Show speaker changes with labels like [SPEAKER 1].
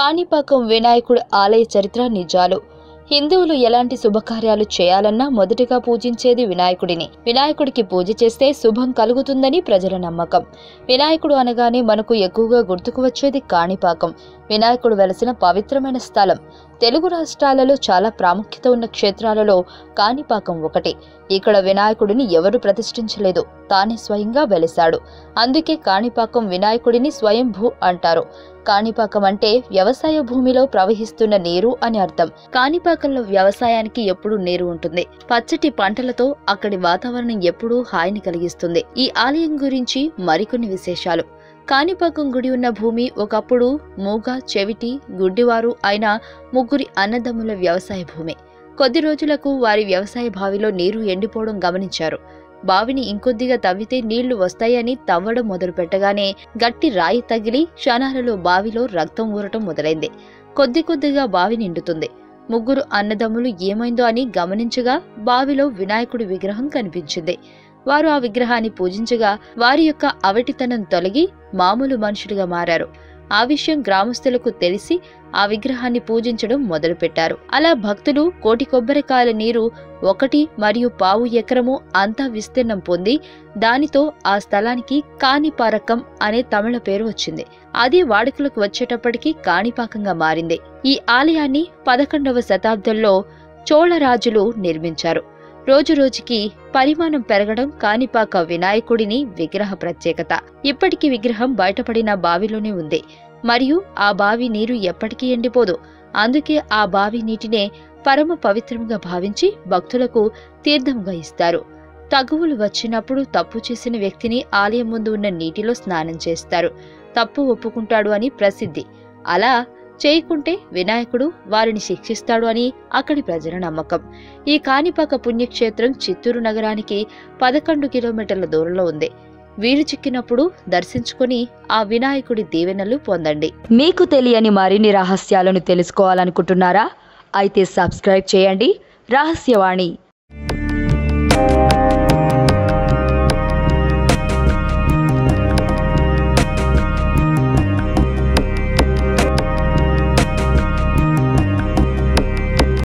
[SPEAKER 1] కాణిపాకం వినాయకుడి ఆలయ చరిత్ర నిజాలు. హిందువులు ఎలాంటి శుభకార్యాలు చేయాలన్నా మొదటిగా పూజించేది వినాయకుడిని. వినాయకుడికి పూజ చేస్తే శుభం కలుగుతుందని ప్రజల నమ్మకం. వినాయకుడు అనగానే మనకు ఎక్కువగా గుర్తుకు వచ్చేది కాణిపాకం. వినాయకుడు వెలసిన పవిత్రమైన స్థలం. తెలుగు రాష్ట్రాలలో చాలా ప్రాముఖ్యత ఉన్న క్షేత్రాలలో కాణిపాకం ఒకటి. ఇక్కడ వినాయకుడిని ఎవరు ప్రతిష్ఠించలేదు. తానే స్వయంగా వెలిశాడు. అందుకే కాణిపాకం వినాయకుడిని స్వయంభూ అంటారు. కాణిపాకం అంటే వ్యవసాయ భూమిలో ప్రవహిస్తున్న నీరు అని అర్థం. కాణిపాకంలో వ్యవసాయానికి ఎప్పుడూ నీరు ఉంటుంది. పచ్చటి పంటలతో అక్కడి వాతావరణం ఎప్పుడూ హాయిని కలిగిస్తుంది. ఈ ఆలయం గురించి మరికొన్ని విశేషాలు. కాణిపాకం గుడి ఉన్న భూమి ఒకప్పుడు మూగ చెవిటి గుడ్డివారు అయిన ముగ్గురి అన్నదమ్ముల వ్యవసాయ భూమి. కొద్ది రోజులకు వారి వ్యవసాయ బావిలో నీరు ఎండిపోవడం గమనించారు. బావిని ఇంకొద్దిగా తవ్వితే నీళ్ళు వస్తాయని తవ్వడం మొదలు పెట్టగానే గట్టి రాయి తగిలి క్షణాలలో బావిలో రక్తం ఊరటం మొదలైంది. కొద్ది కొద్దిగా బావి నిండుతుంది. ముగ్గురు అన్నదమ్ములు ఏమైందో అని గమనించగా బావిలో వినాయకుడి విగ్రహం కనిపించింది. వారు ఆ విగ్రహాన్ని పూజించగా వారి యొక్క అవటితనం తొలగి మామూలు మనుషులుగా మారారు. ఆ విషయం గ్రామస్తులకు తెలిసి ఆ విగ్రహాన్ని పూజించడం మొదలుపెట్టారు. అలా భక్తులు కోటి కొబ్బరికాయల నీరు ఒకటి మరియు పావు ఎకరము అంతా విస్తీర్ణం పొంది దానితో ఆ స్థలానికి కాణిపారకం అనే తమిళ పేరు వచ్చింది. అది వాడుకలకు వచ్చేటప్పటికి కాణిపాకంగా మారింది. ఈ ఆలయాన్ని పదకొండవ శతాబ్దంలో చోళరాజులు నిర్మించారు. రోజు రోజుకి పరిమాణం పెరగడం కాణిపాక వినాయకుడిని విగ్రహ ప్రత్యేకత. ఇప్పటికీ విగ్రహం బయటపడిన బావిలోనే ఉంది. మరియు ఆ బావి నీరు ఎప్పటికీ ఎండిపోదు. అందుకే ఆ బావి నీటినే పరమ పవిత్రంగా భావించి భక్తులకు తీర్థంగా ఇస్తారు. తగువులు వచ్చినప్పుడు తప్పు చేసిన వ్యక్తిని ఆలయం ముందు ఉన్న నీటిలో స్నానం చేస్తారు. తప్పు ఒప్పుకుంటాడు అని ప్రసిద్ధి. అలా చేయకుంటే వినాయకుడు వారిని శిక్షిస్తాడు అని అక్కడి ప్రజల నమ్మకం. ఈ కాణిపాక పుణ్యక్షేత్రం చిత్తూరు నగరానికి పదకొండు కిలోమీటర్ల దూరంలో ఉంది. వీలు చిక్కినప్పుడు దర్శించుకుని ఆ వినాయకుడి దీవెనలు పొందండి.
[SPEAKER 2] మీకు తెలియని మరిన్ని రహస్యాలను తెలుసుకోవాలనుకుంటున్నారా? అయితే సబ్స్క్రైబ్ చేయండి. రహస్యవాణి.